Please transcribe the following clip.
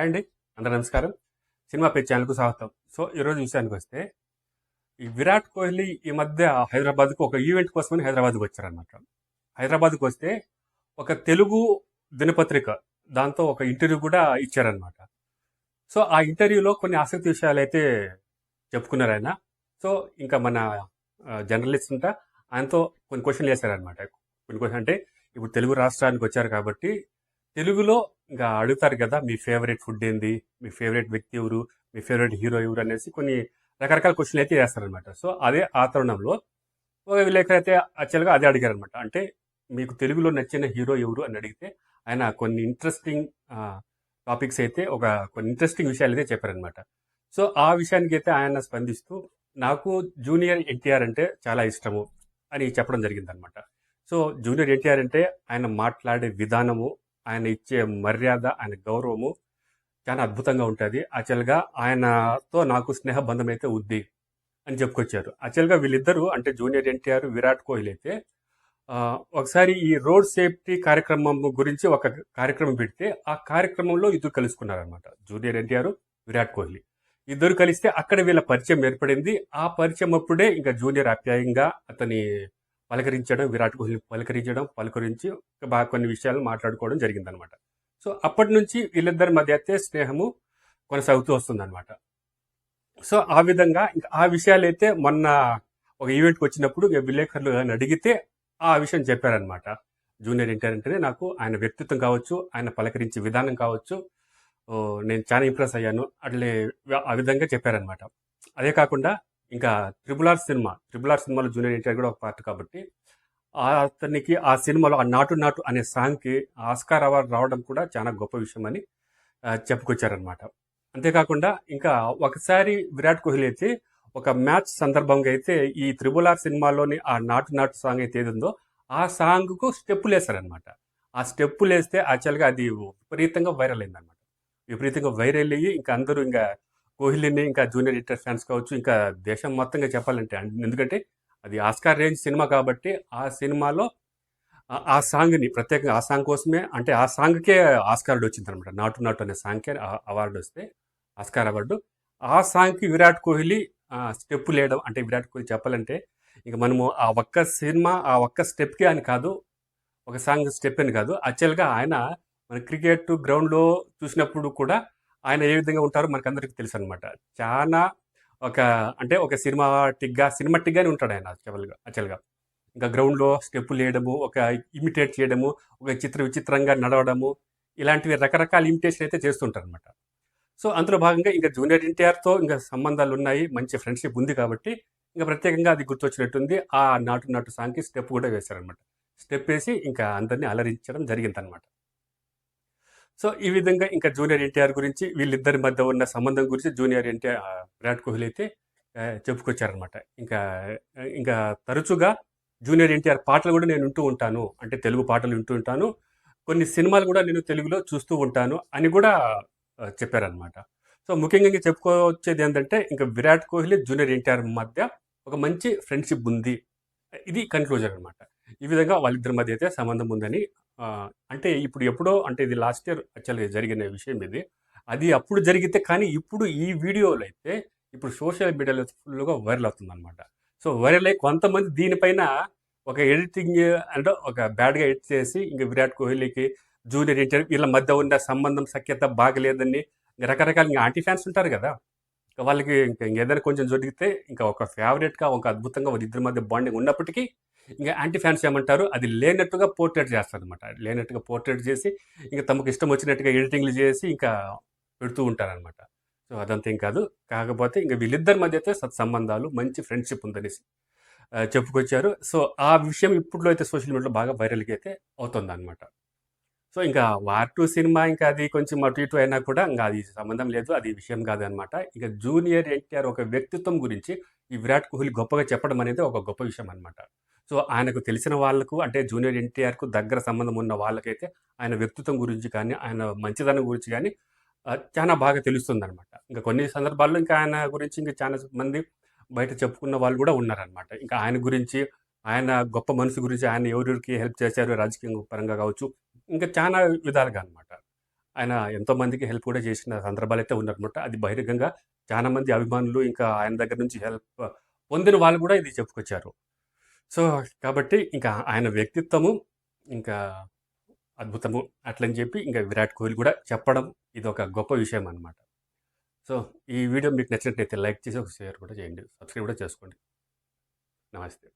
Hi అండి. అందరూ నమస్కారం. సినిమా పేజ్ ఛానల్కు స్వాగతం. సో ఈరోజు విషయానికి వస్తే ఈ విరాట్ కోహ్లీ ఈ మధ్య హైదరాబాద్కు ఒక ఈవెంట్ కోసమని హైదరాబాద్కు వచ్చారనమాట హైదరాబాద్కు వస్తే ఒక తెలుగు దినపత్రిక దాంతో ఒక ఇంటర్వ్యూ కూడా ఇచ్చారనమాట సో ఆ ఇంటర్వ్యూలో కొన్ని ఆసక్తి విషయాలు అయితే చెప్పుకున్నారు ఆయన. సో ఇంకా మన జర్నలిస్ట్ ఉంటా ఆయనతో కొన్ని క్వశ్చన్లు వేశారనమాట కొన్ని క్వశ్చన్ అంటే ఇప్పుడు తెలుగు రాష్ట్రానికి వచ్చారు కాబట్టి తెలుగులో ఇంకా అడుగుతారు కదా మీ ఫేవరెట్ ఫుడ్ ఏంది మీ ఫేవరెట్ వ్యక్తి ఎవరు మీ ఫేవరెట్ హీరో ఎవరు అనేసి కొన్ని రకరకాల క్వశ్చన్లు అయితే వేస్తారనమాట సో అదే ఆ తరుణంలో ఒక విలేకరు అయితే యాక్చువల్గా అదే అడిగారనమాట అంటే మీకు తెలుగులో నచ్చిన హీరో ఎవరు అని అడిగితే ఆయన కొన్ని ఇంట్రెస్టింగ్ టాపిక్స్ అయితే ఒక కొన్ని ఇంట్రెస్టింగ్ విషయాలు అయితే చెప్పారనమాట సో ఆ విషయానికి అయితే ఆయన స్పందిస్తూ నాకు జూనియర్ ఎన్టీఆర్ అంటే చాలా ఇష్టము అని చెప్పడం జరిగిందనమాట సో జూనియర్ ఎన్టీఆర్ అంటే ఆయన మాట్లాడే విధానము ఆయన ఇచ్చే మర్యాద ఆయన గౌరవము చాలా అద్భుతంగా ఉంటుంది. యాక్చువల్గా ఆయనతో నాకు స్నేహ బంధం అయితే ఉంది అని చెప్పుకొచ్చారు. యాక్చువల్గా వీళ్ళిద్దరూ అంటే జూనియర్ ఎన్టీఆర్ విరాట్ కోహ్లీ అయితే ఒకసారి ఈ రోడ్ సేఫ్టీ కార్యక్రమం గురించి ఒక కార్యక్రమం పెడితే ఆ కార్యక్రమంలో ఇద్దరు కలుసుకున్నారనమాట జూనియర్ ఎన్టీఆర్ విరాట్ కోహ్లీ. ఇద్దరు కలిస్తే అక్కడ వీళ్ళ పరిచయం ఏర్పడింది. ఆ పరిచయం అప్పుడే ఇంకా జూనియర్ ఆప్యాయంగా అతని పలకరించడం విరాట్ కోహ్లీ పలకరించడం పలకరించి బాగా కొన్ని విషయాలు మాట్లాడుకోవడం జరిగిందనమాట సో అప్పటి నుంచి వీళ్ళిద్దరి మధ్య అయితే స్నేహము కొనసాగుతూ వస్తుందన్నమాట. సో ఆ విధంగా ఇంకా ఆ విషయాలు అయితే మొన్న ఒక ఈవెంట్కి వచ్చినప్పుడు విలేకరులు అని అడిగితే ఆ విషయం చెప్పారనమాట జూనియర్ ఎన్టీఆర్ అంటేనే నాకు ఆయన వ్యక్తిత్వం కావచ్చు ఆయన పలకరించే విధానం కావచ్చు నేను చాలా ఇంప్రెస్ అయ్యాను అట్లే ఆ విధంగా చెప్పారనమాట అదే కాకుండా ఇంకా triple R cinema triple R సినిమాలో జూనియర్ ఎన్టీఆర్ కూడా ఒక పార్ట్ కాబట్టి ఆ అతనికి ఆ సినిమాలో ఆ నాటు నాటు అనే సాంగ్కి ఆస్కార్ అవార్డు రావడం కూడా చాలా గొప్ప విషయం అని చెప్పుకొచ్చారనమాట అంతేకాకుండా ఇంకా ఒకసారి విరాట్ కోహ్లీ అయితే ఒక మ్యాచ్ సందర్భంగా అయితే ఈ త్రిబుల్ ఆర్ సినిమాలోని ఆ నాటు నాటు సాంగ్ అయితే ఏది ఉందో ఆ సాంగ్కు స్టెప్పులు వేశారనమాట ఆ స్టెప్పులు వేస్తే యాక్చువల్గా అది విపరీతంగా వైరల్ అయిందనమాట విపరీతంగా వైరల్ అయ్యి ఇంకా అందరూ ఇంకా కోహ్లీని ఇంకా జూనియర్ ఎడిటర్ ఫ్యాన్స్ కావచ్చు ఇంకా దేశం మొత్తంగా చెప్పాలంటే ఎందుకంటే అది ఆస్కార్ రేంజ్ సినిమా కాబట్టి ఆ సినిమాలో ఆ- సాంగ్ని ప్రత్యేకంగా ఆ సాంగ్ కోసమే అంటే ఆ సాంగ్కే ఆస్కార్డు వచ్చింది అనమాట నాటు నాటు అనే సాంగ్కే అవార్డు వస్తే ఆస్కార్ అవార్డు. ఆ సాంగ్కి విరాట్ కోహ్లీ స్టెప్ లేయడం అంటే విరాట్ కోహ్లీ చెప్పాలంటే ఇక మనము ఆ ఒక్క సినిమా ఆ ఒక్క స్టెప్కే అని కాదు ఒక సాంగ్ స్టెప్ అని కాదు యాక్చువల్గా ఆయన మన క్రికెట్ గ్రౌండ్లో చూసినప్పుడు కూడా ఆయన ఏ విధంగా ఉంటారో మనకందరికీ తెలుసు అనమాట చాలా ఒక అంటే ఒక సినిమాటిక్గా సినిమాటిక్గానే ఉంటాడు ఆయన యాక్చువల్గా యాక్చువల్గా. ఇంకా గ్రౌండ్లో స్టెప్పులు వేయడము ఒక ఇమిటేట్ చేయడము ఒక చిత్ర విచిత్రంగా నడవడము ఇలాంటివి రకరకాల ఇమిటేషన్ అయితే చేస్తుంటారు అనమాట సో అందులో భాగంగా ఇంకా జూనియర్ ఎన్టీఆర్తో ఇంకా సంబంధాలు ఉన్నాయి మంచి ఫ్రెండ్షిప్ ఉంది కాబట్టి ఇంకా ప్రత్యేకంగా అది గుర్తొచ్చినట్టుంది. ఆ నాటు నాటు సాంగ్కి స్టెప్ కూడా వేశారనమాట స్టెప్ వేసి ఇంకా అందరినీ అలరించడం జరిగిందనమాట సో ఈ విధంగా ఇంకా జూనియర్ ఎన్టీఆర్ గురించి వీళ్ళిద్దరి మధ్య ఉన్న సంబంధం గురించి జూనియర్ ఎన్టీఆర్ విరాట్ కోహ్లీ అయితే చెప్పుకొచ్చారనమాట ఇంకా ఇంకా తరచుగా జూనియర్ ఎన్టీఆర్ పాటలు కూడా నేను వింటూ ఉంటాను. అంటే తెలుగు పాటలు వింటూ ఉంటాను. కొన్ని సినిమాలు కూడా నేను తెలుగులో చూస్తూ ఉంటాను అని కూడా చెప్పారనమాట సో ముఖ్యంగా ఇంకా చెప్పుకోవచ్చేది ఏంటంటే ఇంకా విరాట్ కోహ్లీ జూనియర్ ఎన్టీఆర్ మధ్య ఒక మంచి ఫ్రెండ్షిప్ ఉంది. ఇది కన్క్లూజన్ అనమాట ఈ విధంగా వాళ్ళిద్దరి మధ్య అయితే సంబంధం ఉందని అంటే ఇప్పుడు ఎప్పుడో అంటే ఇది లాస్ట్ ఇయర్ యాక్చువల్గా జరిగిన విషయం ఇది. అది అప్పుడు జరిగితే కానీ ఇప్పుడు ఈ వీడియోలు అయితే ఇప్పుడు సోషల్ మీడియాలో ఫుల్గా వైరల్ అవుతుంది అనమాట సో వైరల్ అయ్యి కొంతమంది దీనిపైన ఒక ఎడిటింగ్ అంటే ఒక బ్యాడ్గా ఎడిట్ చేసి ఇంకా విరాట్ కోహ్లీకి జూనియర్ ఎన్టీఆర్ వీళ్ళ మధ్య ఉన్న సంబంధం సఖ్యత బాగలేదని రకరకాల ఇంకా ఆంటీ ఫ్యాన్స్ ఉంటారు కదా. వాళ్ళకి ఇంకా ఏదైనా కొంచెం జరిగితే ఇంకా ఒక ఫేవరెట్గా ఒక అద్భుతంగా వాళ్ళిద్దరి మధ్య బాండింగ్ ఉన్నప్పటికీ ఇంకా యాంటీ ఫ్యాన్స్ ఏమంటారు? అది లేనట్టుగా పోర్ట్రేట్ చేస్తారు అనమాట లేనట్టుగా పోర్ట్రేట్ చేసి ఇంకా తమకు ఇష్టం వచ్చినట్టుగా ఎడిటింగ్లు చేసి ఇంకా పెడుతూ ఉంటారనమాట సో అదంతా ఏం కాదు. కాకపోతే ఇంకా వీళ్ళిద్దరి మధ్య అయితే సత్సంబంధాలు మంచి ఫ్రెండ్షిప్ ఉందనేసి చెప్పుకొచ్చారు. సో ఆ విషయం ఇప్పుడులో అయితే సోషల్ మీడియాలో బాగా వైరల్గా అయితే అవుతుంది అనమాట సో ఇంకా వార్ టూ సినిమా ఇంకా అది కొంచెం అటు ఇటు అయినా కూడా ఇంకా అది సంబంధం లేదు. అది విషయం కాదు అనమాట జూనియర్ ఎన్టీఆర్ ఒక వ్యక్తిత్వం గురించి ఈ విరాట్ కోహ్లీ గొప్పగా చెప్పడం అనేది ఒక గొప్ప విషయం అనమాట సో ఆయనకు తెలిసిన వాళ్ళకు అంటే జూనియర్ ఎన్టీఆర్కు దగ్గర సంబంధం ఉన్న వాళ్ళకైతే ఆయన వ్యక్తిత్వం గురించి కానీ ఆయన మంచిదనం గురించి కానీ చాలా బాగా తెలుస్తుంది అనమాట ఇంకా కొన్ని సందర్భాల్లో ఇంకా ఆయన గురించి ఇంకా చాలా మంది బయట చెప్పుకున్న వాళ్ళు కూడా ఉన్నారనమాట ఇంకా ఆయన గురించి ఆయన గొప్ప మనసు గురించి ఆయన ఎవరికి హెల్ప్ చేశారు రాజకీయ పరంగా కావచ్చు ఇంకా చాలా విధాలుగా అనమాట ఆయన ఎంతోమందికి హెల్ప్ కూడా చేసిన సందర్భాలు అయితే ఉన్నారనమాట అది బహిరంగంగా చాలా మంది అభిమానులు ఇంకా ఆయన దగ్గర నుంచి హెల్ప్ పొందిన వాళ్ళు కూడా ఇది చెప్పుకొచ్చారు. సో కాబట్టి ఇంకా ఆయన వ్యక్తిత్వము ఇంకా అద్భుతము అట్లని చెప్పి ఇంకా విరాట్ కోహ్లీ కూడా చెప్పడం ఇది ఒక గొప్ప విషయం అనమాట సో ఈ వీడియో మీకు నచ్చినట్లయితే లైక్ చేసి ఒక షేర్ కూడా చేయండి. సబ్స్క్రైబ్ కూడా చేసుకోండి. నమస్తే.